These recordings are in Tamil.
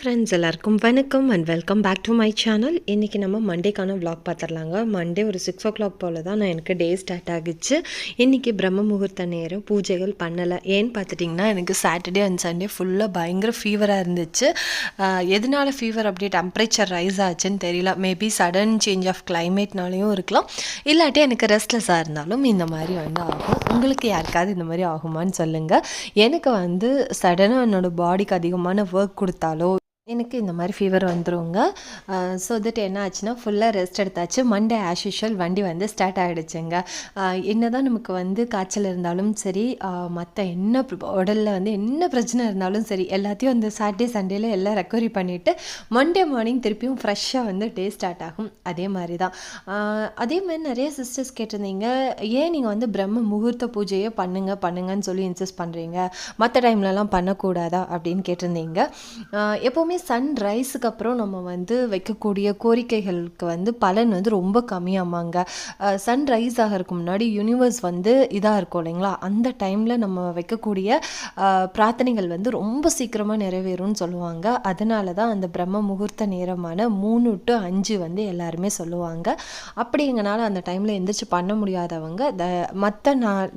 ஃப்ரெண்ட்ஸ் எல்லாருக்கும் வணக்கம் and welcome back to my channel இன்றைக்கி நம்ம மண்டேக்கான வ்ளாக் பார்த்துடலாங்க மண்டே ஒரு சிக்ஸ் ஓ கிளாக் போல் தான் நான் எனக்கு டே ஸ்டார்ட் ஆகிச்சு. இன்றைக்கி பிரம்ம முகூர்த்த நேரம் பூஜைகள் பண்ணலை. ஏன்னு பார்த்துட்டிங்கன்னா எனக்கு சாட்டர்டே அண்ட் சண்டே ஃபுல்லாக பயங்கர ஃபீவராக இருந்துச்சு. எதனால் எதனால ஃபீவர் அப்படியே டெம்பரேச்சர் ரைஸ் ஆச்சுன்னு தெரியல. மேபி சடன் சேஞ்ச் ஆஃப் கிளைமேட்னாலையும் இருக்கலாம். இல்லாட்டி எனக்கு ரெஸ்ட்லெஸ்ஸாக இருந்தாலும் இந்த மாதிரி வந்து ஆகும். உங்களுக்கு யாருக்காவது இந்த மாதிரி ஆகுமான்னு சொல்லுங்கள் எனக்கு வந்து சடனாக என்னோடய பாடிக்கு அதிகமான ஒர்க் கொடுத்தாலோ எனக்கு இந்த மாதிரி ஃபீவர் வந்துருங்க. ஸோ தட் என்ன ஆச்சுன்னா ஃபுல்லாக ரெஸ்ட் எடுத்தாச்சு. மண்டே ஆஸ் யூஷுவல் வண்டி வந்து ஸ்டார்ட் ஆகிடுச்சுங்க என்ன தான் நமக்கு வந்து காய்ச்சல் இருந்தாலும் சரி மற்ற என்ன உடலில் வந்து என்ன பிரச்சனை இருந்தாலும் சரி எல்லாத்தையும் அந்த சாட்டர்டே சண்டேல எல்லாம் ரெக்கவரி பண்ணிவிட்டு மண்டே மார்னிங் திருப்பியும் ஃப்ரெஷ்ஷாக வந்து டே ஸ்டார்ட் ஆகும். அதே மாதிரி தான் அதே மாதிரி நிறைய சிஸ்டர்ஸ் கேட்டிருந்தீங்க ஏன் நீங்கள் வந்து பிரம்ம முகூர்த்த பூஜையே பண்ணுங்க பண்ணுங்கன்னு சொல்லி இன்சிஸ்ட் பண்ணுறீங்க மற்ற டைம்லலாம் பண்ணக்கூடாதா அப்படின்னு கேட்டிருந்தீங்க. எப்போவுமே சன்ரைஸுக்கு அப்புறம் நம்ம வந்து வைக்கக்கூடிய கோரிக்கைகளுக்கு வந்து பலன் வந்து ரொம்ப கம்மியாமாங்க. சன்ரைஸ் ஆகிறதுக்கு முன்னாடி யூனிவர்ஸ் வந்து இதாக இருக்கும் இல்லைங்களா? அந்த டைமில் நம்ம வைக்கக்கூடிய பிரார்த்தனைகள் வந்து ரொம்ப சீக்கிரமாக நிறைவேறும்னு சொல்லுவாங்க. அதனால தான் அந்த பிரம்ம முகூர்த்த நேரமான மூணு டு அஞ்சு வந்து எல்லாருமே சொல்லுவாங்க. அப்படிங்கனால அந்த டைமில் எந்திரிச்சு பண்ண முடியாதவங்க த மற்ற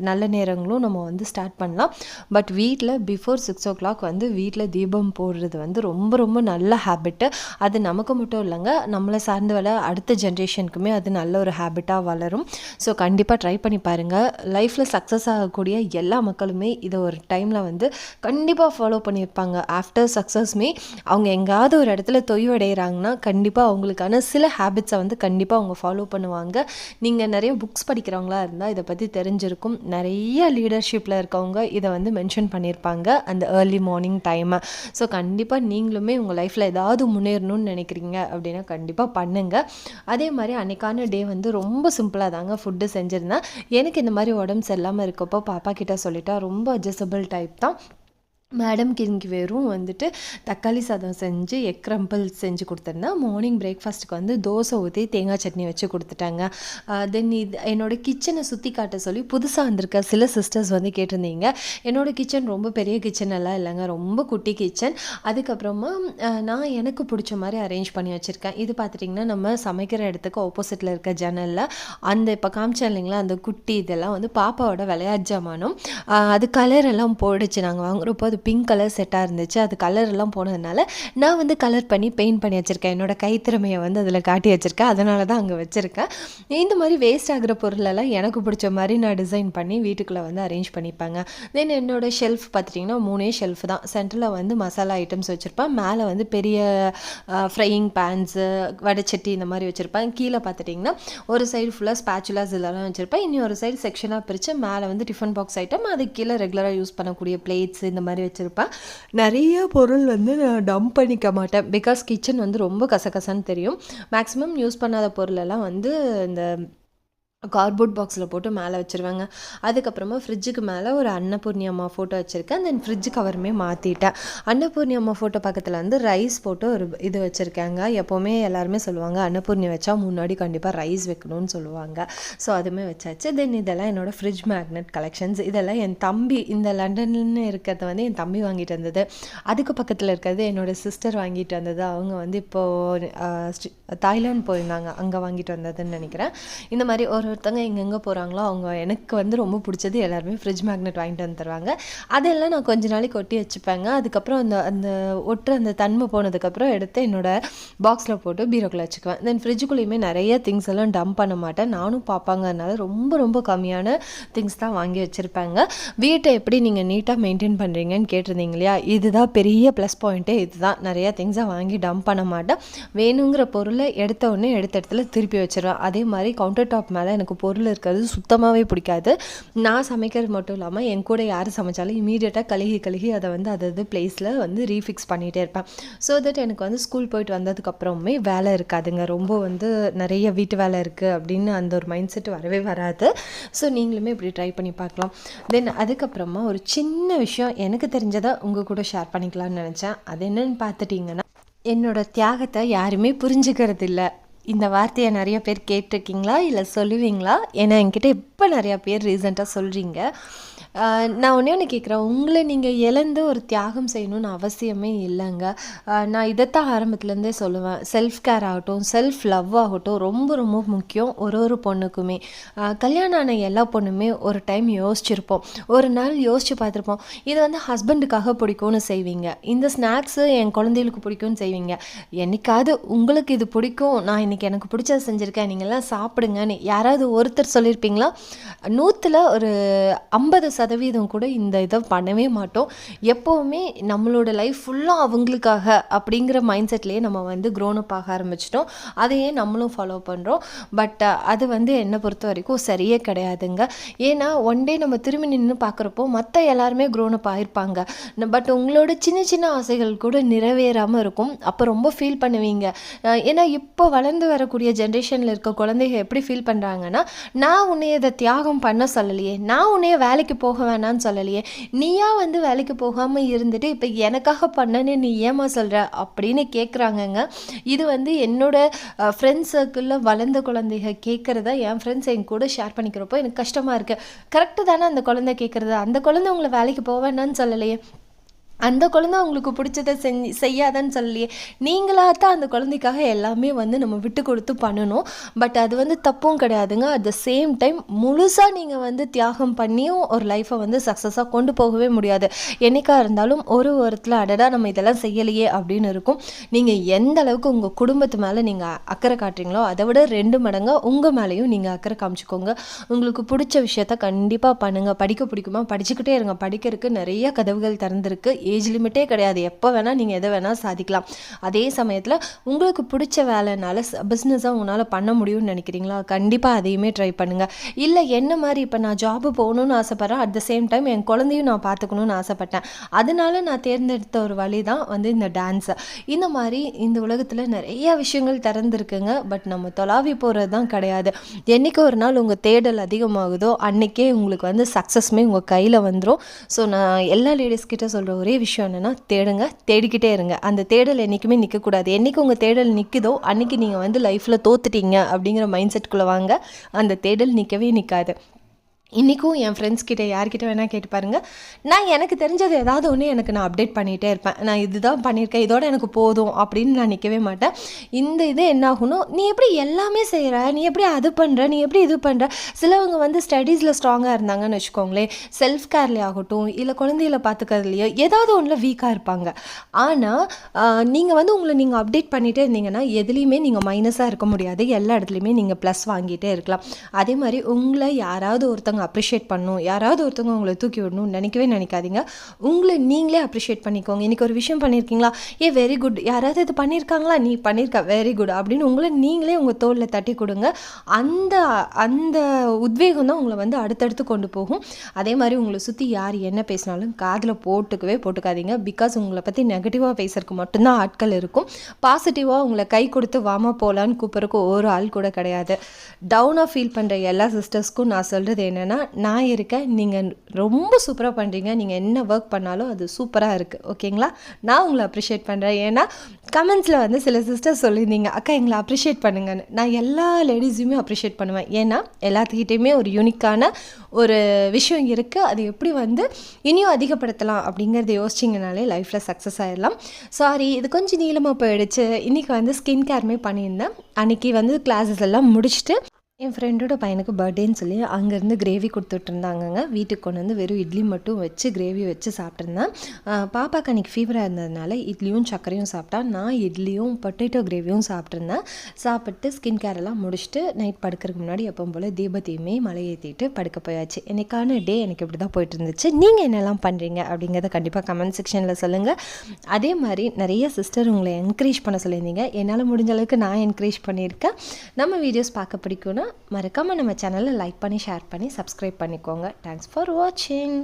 நல்ல நேரங்களும் நம்ம வந்து ஸ்டார்ட் பண்ணலாம். பட் வீட்டில் பிஃபோர் சிக்ஸ் ஓ கிளாக் வந்து வீட்டில் தீபம் போடுறது வந்து ரொம்ப ரொம்ப ரொம்ப நல்ல ஹேபிட்டு அது நமக்கு மட்டும் இல்லைங்க நம்மளை சார்ந்து வர அடுத்த ஜென்ரேஷனுக்குமே அது நல்ல ஒரு ஹேபிட்டாக வளரும். ஸோ கண்டிப்பாக ட்ரை பண்ணி பாருங்கள் லைஃப்பில் சக்ஸஸ் ஆகக்கூடிய எல்லா மக்களுமே இதை ஒரு டைமில் வந்து கண்டிப்பாக ஃபாலோ பண்ணியிருப்பாங்க. ஆஃப்டர் சக்ஸஸ்மே அவங்க எங்கேயாவது ஒரு இடத்துல தொய்வடைகிறாங்கன்னா கண்டிப்பாக அவங்களுக்கான சில ஹேபிட்ஸை வந்து கண்டிப்பாக அவங்க ஃபாலோ பண்ணுவாங்க. நீங்கள் நிறைய புக்ஸ் படிக்கிறவங்களா இருந்தால் இதை பற்றி தெரிஞ்சிருக்கும். நிறைய லீடர்ஷிப்பில் இருக்கவங்க இதை வந்து மென்ஷன் பண்ணியிருப்பாங்க அந்த ஏர்லி மார்னிங் டைமை ஸோ கண்டிப்பாக நீங்களுமே உங்கள் லைஃப்பில் ஏதாவது முன்னேறணும்னு நினைக்கிறீங்க அப்படின்னா கண்டிப்பாக பண்ணுங்கள் அதே மாதிரி அன்னைக்கான டே வந்து ரொம்ப சிம்பிளாக தாங்க ஃபுட்டு செஞ்சுருந்தேன். எனக்கு இந்த மாதிரி உடம்பு சரியில்லாமல் இருக்கப்போ பாப்பா கிட்ட சொல்லிட்டா ரொம்ப அட்ஜஸ்டபிள் டைப் தான். மேடம்க்கு இன்றைக்கி வெறும் வந்துட்டு தக்காளி சாதம் செஞ்சு எக் க்ரம்பிள் செஞ்சு கொடுத்துருந்தேன் மார்னிங் பிரேக்ஃபாஸ்ட்டுக்கு வந்து தோசை ஊற்றி தேங்காய் சட்னி வச்சு கொடுத்துட்டாங்க. தென் இது என்னோடய கிச்சனை சுற்றி காட்ட சொல்லி புதுசாக வந்திருக்க சில சிஸ்டர்ஸ் வந்து கேட்டிருந்தீங்க. என்னோடய கிச்சன் ரொம்ப பெரிய கிச்சன் எல்லாம் இல்லைங்க ரொம்ப குட்டி கிச்சன் அதுக்கப்புறமா நான் எனக்கு பிடிச்ச மாதிரி அரேஞ்ச் பண்ணி வச்சுருக்கேன். இது பார்த்துட்டிங்கன்னா நம்ம சமைக்கிற இடத்துக்கு ஆப்போசிட்டில் இருக்க ஜன்னலில் அந்த இப்போ காமிச்சேன் இல்லைங்களா அந்த குட்டி இதெல்லாம் வந்து பாப்பாவோட விளையாட்டு ஜாமானும் அது கலர் எல்லாம் போயிடுச்சு நாங்கள் வாங்குறப்போ அது பிங்க் கலர் செட்டாக இருந்துச்சு. அது கலர் எல்லாம் போனதுனால நான் வந்து கலர் பண்ணி பெயிண்ட் பண்ணி வச்சுருக்கேன். என்னோடய கைத்திறமையை வந்து அதில் காட்டி வச்சுருக்கேன். அதனால தான் அங்கே வச்சுருக்கேன். இந்த மாதிரி வேஸ்ட் ஆகிற பொருளெல்லாம் எனக்கு பிடிச்ச மாதிரி நான் டிசைன் பண்ணி வீட்டுக்குள்ளே வந்து அரேஞ்ச் பண்ணிப்பாங்க. தென் என்னோட ஷெல்ஃப் பார்த்துட்டிங்கன்னா மூணே ஷெல்ஃப் தான். சென்டரில் வந்து மசாலா ஐட்டம்ஸ் வச்சுருப்பேன். மேலே வந்து பெரிய ஃப்ரையிங் பேன்ஸு வடைச்சட்டி இந்த மாதிரி வச்சுருப்பேன். கீழே பார்த்துட்டிங்கன்னா ஒரு சைடு ஃபுல்லாக ஸ்பேச்சுலாஸ் இதெல்லாம் வச்சுருப்பேன். இனி ஒரு சைடு செக்ஷனாக பிரித்து மேலே வந்து டிஃபன் பாக்ஸ் ஐட்டம் அதுக்கு கீழே ரெகுலராக யூஸ் பண்ணக்கூடிய பிளேட்ஸ் இந்த மாதிரி வச்சுருப்பேன் நிறைய பொருள் வந்து நான் டம்ப் பண்ணிக்க மாட்டேன். பிகாஸ் கிச்சன் வந்து ரொம்ப கசகசன்னு தெரியும். மேக்ஸிமம் யூஸ் பண்ணாத பொருளெல்லாம் வந்து இந்த கார்ட்போர்ட் பாக்ஸில் போட்டு மேலே வச்சுருவாங்க. அதுக்கப்புறமா ஃப்ரிட்ஜுக்கு மேலே ஒரு அன்னபூர்ணி அம்மா ஃபோட்டோ வச்சுருக்கேன். தென் ஃப்ரிட்ஜு கவருமே மாற்றிட்டேன் அன்னபூர்ணி அம்மா ஃபோட்டோ பக்கத்தில் வந்து ரைஸ் போட்டு ஒரு இது வச்சுருக்காங்க. எப்போவுமே எல்லாருமே சொல்லுவாங்க அன்னபூர்ணி வச்சா முன்னாடி கண்டிப்பாக ரைஸ் வைக்கணும்னு சொல்லுவாங்க. ஸோ அதுவுமே வச்சாச்சு. தென் இதெல்லாம் என்னோடய ஃப்ரிட்ஜ் மேக்னெட் கலெக்ஷன்ஸ் இதெல்லாம் என் தம்பி இந்த லண்டன்னு இருக்கிறத வந்து என் தம்பி வாங்கிட்டு வந்தது. அதுக்கு பக்கத்தில் இருக்கிறது என்னோடய சிஸ்டர் வாங்கிட்டு வந்தது. அவங்க வந்து இப்போது தாய்லாந்து போயிருந்தாங்க. அங்கே வாங்கிட்டு வந்ததுன்னு நினைக்கிறேன். இந்த மாதிரி ஒரு ஒருத்தங்க எங்கெங்கே போகிறாங்களோ அவங்க எனக்கு வந்து ரொம்ப பிடிச்சது எல்லாருமே ஃப்ரிட்ஜ் மேக்னெட் வாங்கிட்டு வந்து தருவாங்க. அதெல்லாம் நான் கொஞ்ச நாளைக்கு ஒட்டி வச்சுப்பேங்க. அதுக்கப்புறம் அந்த அந்த ஒட்டுற அந்த தன்மை போனதுக்கப்புறம் எடுத்து என்னோட பாக்ஸில் போட்டு பீரோக்குள்ள வச்சுக்குவேன். தென் ஃப்ரிட்ஜுக்குள்ளேயுமே நிறைய திங்ஸ் எல்லாம் டம்ப் பண்ண மாட்டேன். நானும் பார்ப்பாங்கனால ரொம்ப ரொம்ப கம்மியான திங்ஸ் தான் வாங்கி வச்சுருப்பாங்க. வீட்டை எப்படி நீங்கள் நீட்டாக மெயின்டைன் பண்ணுறீங்கன்னு கேட்டிருந்தீங்க இல்லையா? இதுதான் பெரிய ப்ளஸ் பாயிண்ட்டே இதுதான். நிறைய திங்ஸை வாங்கி டம்ப் பண்ண மாட்டேன். வேணுங்கிற பொருளை எடுத்த உடனே எடுத்த இடத்துல திருப்பி வச்சிருவேன். அதே மாதிரி கவுண்டர் டாப் மேலே எனக்கு பொருள் இருக்கிறது சுத்தமாகவே பிடிக்காது. நான் சமைக்கிறது மட்டும் இல்லாமல் என் கூட யார் சமைச்சாலும் இமீடியட்டாக கழுகி கழுகி அதை வந்து அதது பிளேஸில் வந்து ரீஃபிக்ஸ் பண்ணிகிட்டே இருப்பேன். ஸோ தட் எனக்கு வந்து ஸ்கூல் போயிட்டு வந்ததுக்கப்புறமே வேலை இருக்காதுங்க. ரொம்ப வந்து நிறைய வீட்டு வேலை இருக்குது அப்படின்னு அந்த ஒரு மைண்ட் செட் வரவே வராது. ஸோ நீங்களுமே இப்படி ட்ரை பண்ணி பார்க்கலாம். தென் அதுக்கப்புறமா ஒரு சின்ன விஷயம் எனக்கு தெரிஞ்சதை உங்கள் கூட ஷேர் பண்ணிக்கலாம்னு நினச்சேன். அது என்னன்னு பார்த்துட்டிங்கன்னா என்னோட தியாகத்தை யாருமே புரிஞ்சுக்கிறது இல்லை இந்த வார்த்தையை நிறைய பேர் கேட்டிருக்கீங்களா இல்லை சொல்லுவீங்களா? ஏன்னா என்கிட்ட இப்போ நிறையா பேர் ரீசெண்டாக சொல்கிறீங்க நான் ஒன்றே ஒன்று கேட்குறேன் உங்களை நீங்கள் இழந்து ஒரு தியாகம் செய்யணும்னு அவசியமே இல்லைங்க. நான் இதைத்தான் ஆரம்பத்துலேருந்தே சொல்லுவேன். செல்ஃப் கேர் ஆகட்டும் செல்ஃப் லவ் ஆகட்டும் ரொம்ப ரொம்ப முக்கியம் ஒரு ஒரு பொண்ணுக்குமே. கல்யாணம் ஆன எல்லா பொண்ணுமே ஒரு டைம் யோசிச்சிருப்போம். ஒரு நாள் யோசிச்சு பார்த்துருப்போம். இது வந்து ஹஸ்பண்டுக்காக பிடிக்கும்னு செய்வீங்க. இந்த ஸ்நாக்ஸு என் குழந்தைகளுக்கு பிடிக்கும்னு செய்வீங்க. என்னைக்காவது உங்களுக்கு இது பிடிக்கும் நான் இன்னைக்கு எனக்கு பிடிச்சது செஞ்சுருக்கேன் நீங்கள்லாம் சாப்பிடுங்கன்னு யாராவது ஒருத்தர் சொல்லியிருப்பீங்களா? நூற்றில் ஒரு ஐம்பது சதவீதம் கூட இந்த இதை பண்ணவே மாட்டோம். எப்போவுமே நம்மளோட லைஃப் ஃபுல்லாக அவங்களுக்காக அப்படிங்கிற மைண்ட் செட்லேயே நம்ம வந்து க்ரோனப் ஆக ஆரம்பிச்சிட்டோம். அதையே நம்மளும் ஃபாலோ பண்ணுறோம் பட் அது வந்து என்னை பொறுத்த வரைக்கும் சரியே கிடையாதுங்க. ஏன்னா ஒன் டே நம்ம திரும்பி நின்று பார்க்குறப்போ மற்ற எல்லாருமே க்ரோனப் ஆகிருப்பாங்க பட் உங்களோட சின்ன சின்ன ஆசைகள் கூட நிறைவேறாமல் இருக்கும். அப்போ ரொம்ப ஃபீல் பண்ணுவீங்க. ஏன்னா இப்போ வளர்ந்து வரக்கூடிய ஜென்ரேஷனில் இருக்க குழந்தைங்க எப்படி ஃபீல் பண்ணுறாங்கன்னா நான் உன்னைய இதை தியாகம் பண்ண சொல்லலையே நான் உன்னைய வேலைக்கு போக வேணாம்னு சொல்லலையே நீயா வந்து வேலைக்கு போகாமல் இருந்துட்டு இப்போ எனக்காக பண்ணன்னு நீ ஏமா சொல்கிற அப்படின்னு கேட்குறாங்கங்க இது வந்து என்னோட ஃப்ரெண்ட்ஸ் சர்க்கிளில் வளர்ந்த குழந்தைங்க கேட்குறத என் ஃப்ரெண்ட்ஸ் என் கூட ஷேர் பண்ணிக்கிறப்போ எனக்கு கஷ்டமாக இருக்குது கரெக்டு தானே அந்த குழந்தை கேட்குறது அந்த குழந்தை உங்களை வேலைக்கு போக வேணாம்னு சொல்லலையே. அந்த குழந்தை அவங்களுக்கு பிடிச்சதை செஞ்சு செய்யாதன்னு சொல்லலையே. நீங்களாக தான் அந்த குழந்தைக்காக எல்லாமே வந்து நம்ம விட்டு கொடுத்து பண்ணணும். பட் அது வந்து தப்பும் கிடையாதுங்க. அட் த சேம் டைம் முழுசாக நீங்கள் வந்து தியாகம் பண்ணியும் ஒரு லைஃப்பை வந்து சக்ஸஸாக கொண்டு போகவே முடியாது. என்னைக்கா இருந்தாலும் ஒரு வாரத்தில் அடடா நம்ம இதெல்லாம் செய்யலையே அப்படின்னு இருக்கும். நீங்கள் எந்த அளவுக்கு உங்கள் குடும்பத்து மேலே நீங்கள் அக்கறை காட்டுறீங்களோ அதை விட ரெண்டு மடங்காக உங்கள் மேலேயும் நீங்கள் அக்கறை காமிச்சிக்கோங்க. உங்களுக்கு பிடிச்ச விஷயத்த கண்டிப்பாக பண்ணுங்கள் படிக்க பிடிக்குமா? படிச்சுக்கிட்டே இருங்க. படிக்கிறதுக்கு நிறைய கதவுகள் திறந்திருக்கு. ஏஜ் லிமிட்டே கிடையாது. எப்போ வேணால் நீங்கள் எதை வேணால் சாதிக்கலாம். அதே சமயத்தில் உங்களுக்கு பிடிச்ச வேலைனால பிஸ்னஸாக உங்களால் பண்ண முடியும்னு நினைக்கிறீங்களா? கண்டிப்பாக அதையுமே ட்ரை பண்ணுங்கள் இல்லை என்ன மாதிரி இப்போ நான் ஜாபு போகணும்னு ஆசைப்பட்றேன் அட் த சேம் டைம் என் குழந்தையும் நான் பார்த்துக்கணும்னு ஆசைப்பட்டேன். அதனால நான் தேர்ந்தெடுத்த ஒரு வழி தான் வந்து இந்த டான்ஸு இந்த மாதிரி இந்த உலகத்தில் நிறைய விஷயங்கள் திறந்துருக்குங்க. பட் நம்ம தொலாவி போகிறது தான் கிடையாது. என்னைக்கு ஒரு நாள் உங்கள் தேடல் அதிகமாகுதோ அன்னைக்கே உங்களுக்கு வந்து சக்ஸஸ்மே உங்கள் கையில் வந்துடும் ஸோ நான் எல்லா லேடிஸ்கிட்ட சொல்கிற ஒரே விஷயம் என்னென்னா தேடுங்க தேடிக்கிட்டே இருங்க. அந்த தேடல் என்றைக்குமே நிற்கக்கூடாது என்றைக்கு உங்கள் தேடல் நிற்குதோ அன்னைக்கு நீங்கள் வந்து லைஃப்பில் தோத்துட்டீங்க அப்படிங்கிற மைண்ட் செட்குள்ளே வாங்க. அந்த தேடல் நிற்கவே நிற்காது இன்றைக்கும் என் ஃப்ரெண்ட்ஸ் கிட்டே யார்கிட்ட வேணால் கேட்டு பாருங்கள் நான் எனக்கு தெரிஞ்சது ஏதாவது ஒன்று எனக்கு நான் அப்டேட் பண்ணிகிட்டே இருப்பேன். நான் இதுதான் பண்ணியிருக்கேன் இதோட எனக்கு போதும் அப்படின்னு நான் நிற்கவே மாட்டேன். இந்த இது என்ன நீ எப்படி எல்லாமே செய்கிற நீ எப்படி அது பண்ணுற நீ எப்படி இது பண்ணுற சிலவங்க வந்து ஸ்டடீஸில் ஸ்ட்ராங்காக இருந்தாங்கன்னு வச்சுக்கோங்களேன். செல்ஃப் கேர்லேயே ஆகட்டும் இல்லை குழந்தைகளை பார்த்துக்கிறதுலையோ ஏதாவது ஒன்றில் வீக்காக இருப்பாங்க. ஆனால் நீங்கள் வந்து உங்களை நீங்கள் அப்டேட் பண்ணிகிட்டே இருந்தீங்கன்னா எதுலேயுமே நீங்கள் மைனஸாக இருக்க முடியாது. எல்லா இடத்துலையுமே நீங்கள் ப்ளஸ் வாங்கிட்டே இருக்கலாம். அதே மாதிரி உங்களை யாராவது ஒருத்தவங்க அப்ரிஷியேட் பண்ணணும் யாராவது ஒருத்தவங்க உங்களை தூக்கி விடணும்னு நினைக்கவே நினைக்காதீங்க. உங்களை நீங்களே அப்ரிஷியேட் பண்ணிக்கோங்க. இன்றைக்கி ஒரு விஷயம் பண்ணியிருக்கீங்களா ஏ வெரி குட் யாராவது இது பண்ணியிருக்காங்களா நீ பண்ணியிருக்க வெரி குட் அப்படின்னு உங்களை நீங்களே உங்கள் தோளில் தட்டி கொடுங்க. அந்த அந்த உத்வேகம் தான் உங்களை வந்து அடுத்தடுத்து கொண்டு போகும். அதே மாதிரி உங்களை சுற்றி யார் என்ன பேசினாலும் காதில் போட்டுக்கவே போட்டுக்காதீங்க. பிகாஸ் உங்களை பற்றி நெகட்டிவாக பேசுறதுக்கு மட்டும்தான் ஆட்கள் இருக்கும். பாசிட்டிவாக உங்களை கை கொடுத்து வாமா போகலான்னு கூப்பிட்றக்கு ஒரு ஆள் கூட கிடையாது. டவுனாக ஃபீல் பண்ணுற எல்லா சிஸ்டர்ஸ்க்கும் நான் சொல்கிறது என்னென்னா நான் இருக்கேன் நீங்கள் ரொம்ப சூப்பராக பண்ணுறீங்க நீங்கள் என்ன ஒர்க் பண்ணாலும் அது சூப்பராக இருக்குது ஓகேங்களா நான் உங்களை அப்ரிஷியேட் பண்ணுறேன் ஏன்னா கமெண்ட்ஸில் வந்து சில சிஸ்டர்ஸ் சொல்லியிருந்தீங்க அக்கா எங்களை அப்ரிஷியேட் பண்ணுங்கன்னு. நான் எல்லா லேடிஸையுமே அப்ரிஷியேட் பண்ணுவேன். ஏன்னா எல்லாத்துக்கிட்டேயுமே ஒரு யூனிக்கான ஒரு விஷயம் இருக்குது அது எப்படி வந்து இனியும் அதிகப்படுத்தலாம் அப்படிங்கிறத யோசிச்சிங்கனாலே லைஃப்பில் சக்ஸஸ் ஆகிடலாம் சாரி இது கொஞ்சம் நீளமாக போயிடுச்சு. இன்றைக்கி வந்து ஸ்கின் கேருமே பண்ணியிருந்தேன். அன்றைக்கி வந்து கிளாஸஸ் எல்லாம் முடிச்சுட்டு என் ஃப்ரெண்டோட பையனுக்கு பர்த்டேன்னு சொல்லி அங்கேருந்து கிரேவி கொடுத்துட்ருந்தாங்கங்க வீட்டுக்கு கொண்டு வந்து வெறும் இட்லி மட்டும் வச்சு கிரேவி வச்சு சாப்பிட்ருந்தேன் பாப்பாக்கு அன்றைக்கி ஃபீவராக இருந்ததுனால இட்லியும் சர்க்கரையும் சாப்பிட்டா நான் இட்லியும் பொட்டேட்டோ கிரேவியும் சாப்பிட்ருந்தேன் சாப்பிட்டு ஸ்கின் கேரெல்லாம் முடிச்சுட்டு நைட் படுக்கிறதுக்கு முன்னாடி எப்பவும் போல் தீபத்தையுமே மலை ஏற்றிட்டு படுக்க போயாச்சு. எனக்கான டே எனக்கு இப்படி தான் போயிட்டு இருந்துச்சு. நீங்கள் என்னெல்லாம் பண்ணுறீங்க அப்படிங்கிறத கண்டிப்பாக கமெண்ட் செக்ஷனில் சொல்லுங்கள் அதே மாதிரி நிறைய சிஸ்டர் உங்களை என்கரேஜ் பண்ண சொல்லியிருந்தீங்க. என்னால் முடிஞ்ச அளவுக்கு நான் என்கரேஜ் பண்ணியிருக்கேன். நம்ம வீடியோஸ் பார்க்க பிடிக்கும்னா மறக்காமல் நம்ம சேனலை லைக் பண்ணி ஷேர் பண்ணி சப்ஸ்கிரைப் பண்ணிக்கோங்க. தேங்க்ஸ் ஃபார் வாட்சிங்